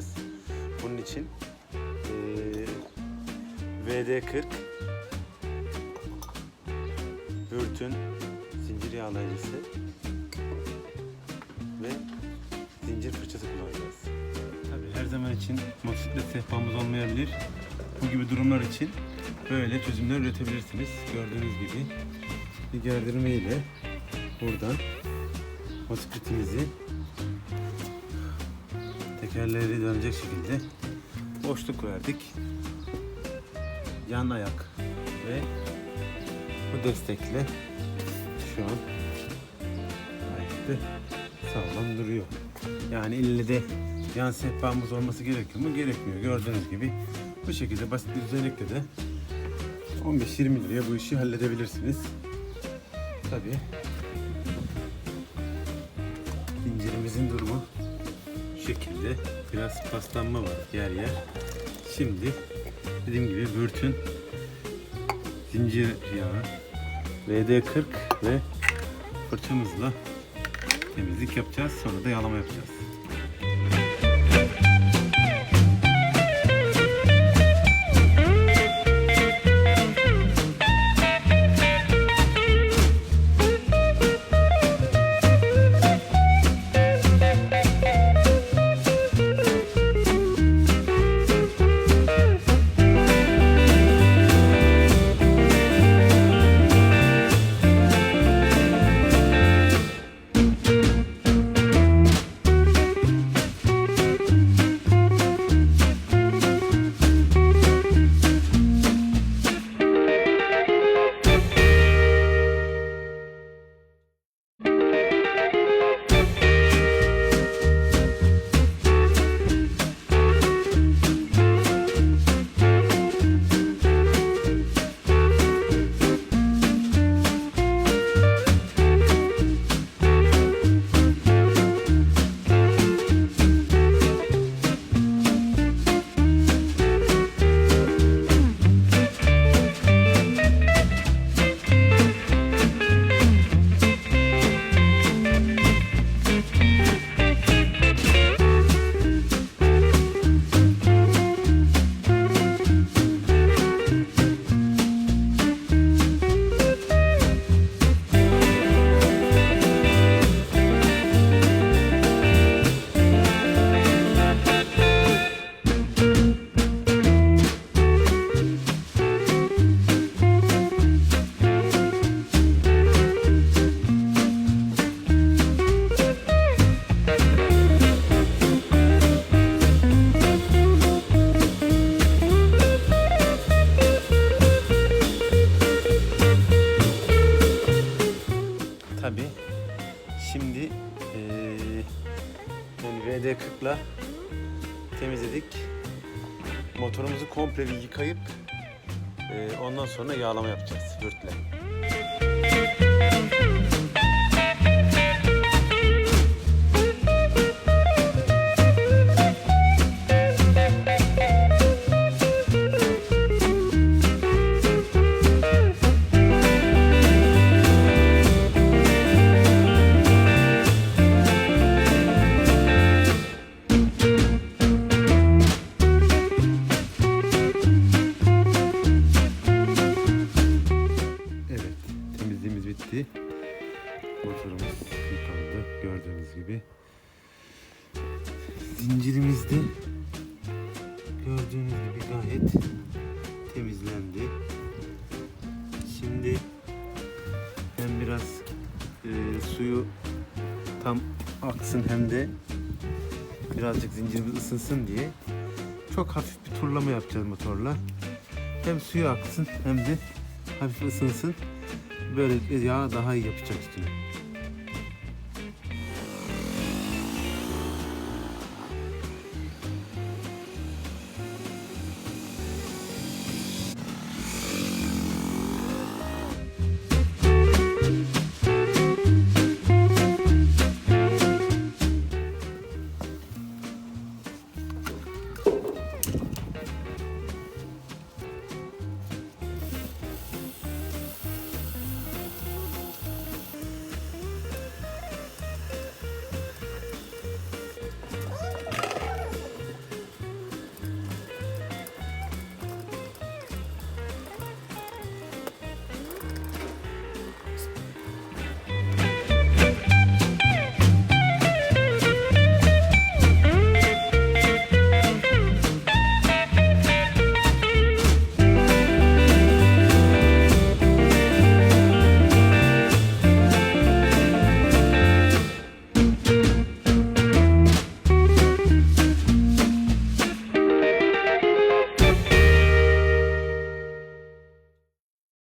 kullanacağız. Bunun için eee VD40 Bürtün zincir yağlayıcısı ve zincir fırçası kullanacağız. Tabii her zaman için motosiklet sehpamız olmayabilir. Bu gibi durumlar için böyle çözümler üretebilirsiniz. Gördüğünüz gibi bir gerdirme ile buradan motosikletimizi tekerleri dönecek şekilde boşluk verdik. Yan ayak ve bu destekle şu an ayakta sağlam duruyor. Yani ille de yan sehpamız olması gerekiyor mu? Gerekmiyor. Gördüğünüz gibi bu şekilde basit bir düzenekle de 15-20 liraya bu işi halledebilirsiniz. Tabii zincirimizin durumu şekilde. Biraz paslanma var yer yer. Şimdi dediğim gibi bürtün zincir yağı VD40 ve fırçamızla temizlik yapacağız. Sonra da yağlama yapacağız. VD40'la temizledik. Motorumuzu komple bir yıkayıp eee, ondan sonra yağlama yapacağız vörtle. De gördüğünüz gibi gayet temizlendi. Şimdi hem biraz e, suyu tam aksın hem de birazcık zincirimiz ısınsın diye çok hafif bir turlama yapacağız motorla. Hem suyu aksın hem de hafif ısınsın. Böyle yağ daha iyi yapacak üstüne.